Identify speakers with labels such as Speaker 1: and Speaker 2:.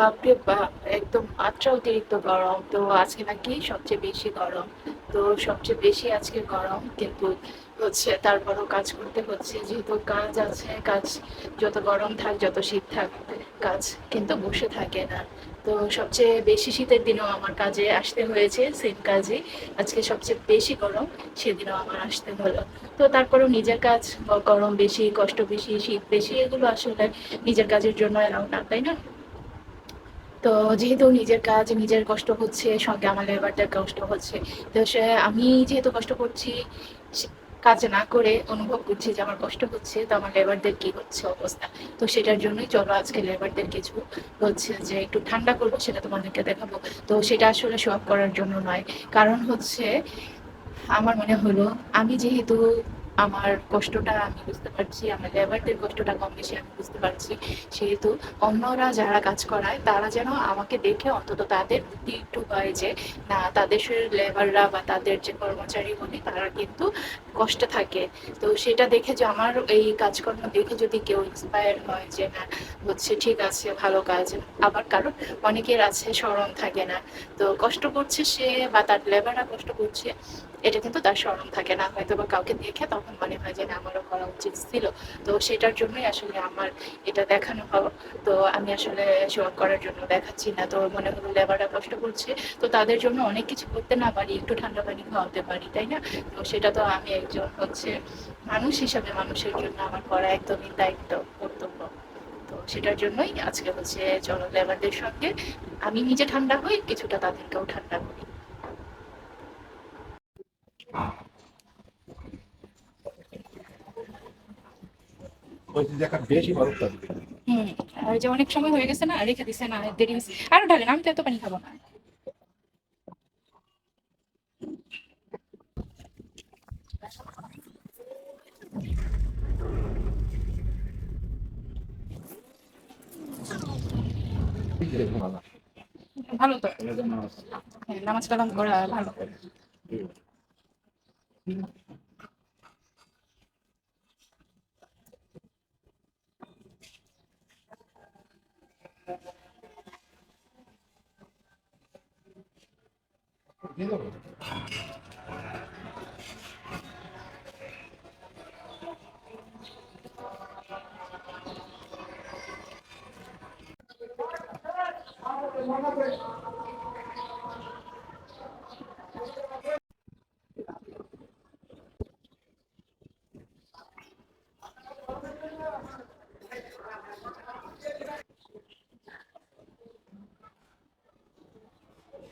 Speaker 1: বাপরে বাপ একদম মাত্রা অতিরিক্ত গরম, তো আজকে নাকি সবচেয়ে বেশি গরম। তো সবচেয়ে বেশি আজকে গরম, কিন্তু হচ্ছে তারপরও কাজ করতে হচ্ছে। যেহেতু কাজ আছে, কাজ যত গরম থাক, যত শীত থাক, কাজ কিন্তু বসে থাকে না। তো সবচেয়ে বেশি শীতের দিনেও আমার কাজে আসতে হয়েছে সেম কাজে আজকে সবচেয়ে বেশি গরম, সেদিনও আমার আসতে হলো। তো তারপরেও নিজের কাজ গরম বেশি, কষ্ট বেশি, শীত বেশি, এগুলো আসলে নিজের কাজের জন্য এলাও না, তাই না? তো যেহেতু নিজের কাজ, নিজের কষ্ট হচ্ছে, সঙ্গে আমার লেবারদের কষ্ট হচ্ছে, তো সে, আমি যেহেতু কষ্ট করছি কাজ না করে অনুভব করছি যে আমার কষ্ট হচ্ছে, তো আমার লেবারদের কি হচ্ছে অবস্থা? তো সেটার জন্যই চলো আজকে লেবারদের কিছু হচ্ছে যে একটু ঠান্ডা করব, সেটা তোমাদেরকে দেখাবো। তো সেটা আসলে অফ করার জন্য নয়। কারণ হচ্ছে, আমার মনে হলো, আমি যেহেতু আমার কষ্টটা আমি বুঝতে পারছি, আমার লেবারদের কষ্টটা কম বেশি আমি বুঝতে পারছি। সেহেতু অন্যরা যারা কাজ করায়, তারা যেন আমাকে দেখে অন্তত তাদের বুদ্ধি একটু হয় যে, না, তাদের লেবাররা বা তাদের যে কর্মচারী বলি, তারা কিন্তু কষ্টে থাকে। তো সেটা দেখে যে আমার এই কাজকর্ম দেখে যদি কেউ ইন্সপায়ার হয় যে, না, হচ্ছে, ঠিক আছে, ভালো কাজ। আবার কারণ অনেকের আছে, স্মরণ থাকে না। তো কষ্ট করছে সে বা তার লেবাররা কষ্ট করছে, এটা কিন্তু তার স্মরণ থাকে না। হয়তো বা কাউকে দেখে তখন মনে হয় যে আমারও করা উচিত ছিল। তো সেটার জন্যই আসলে আমার এটা দেখানো হলো। তো আমি আসলে শো করার জন্য দেখাচ্ছি না। তো মনে হলো লেবাররা কষ্ট করছে। তো তাদের জন্য অনেক কিছু করতে না পারি, একটু ঠান্ডা পানি খাওয়াতে পারি, তাই না? তো সেটা তো আমি একজন হচ্ছে মানুষ হিসাবে মানুষের জন্য আমার করা একদমই দায়িত্ব, কর্তব্য। তো সেটার জন্যই আজকে হচ্ছে চলো লেবারদের সঙ্গে আমি নিজে ঠান্ডা হই, কিছুটা তাদেরকেও ঠান্ডা করি।
Speaker 2: ওই যে
Speaker 1: অনেক সময় হয়ে গেছে না রেখে দিছে না আমি পানি খাব ভালো তো। হ্যাঁ, নামাজ কালাম করা ভালো। Gracias.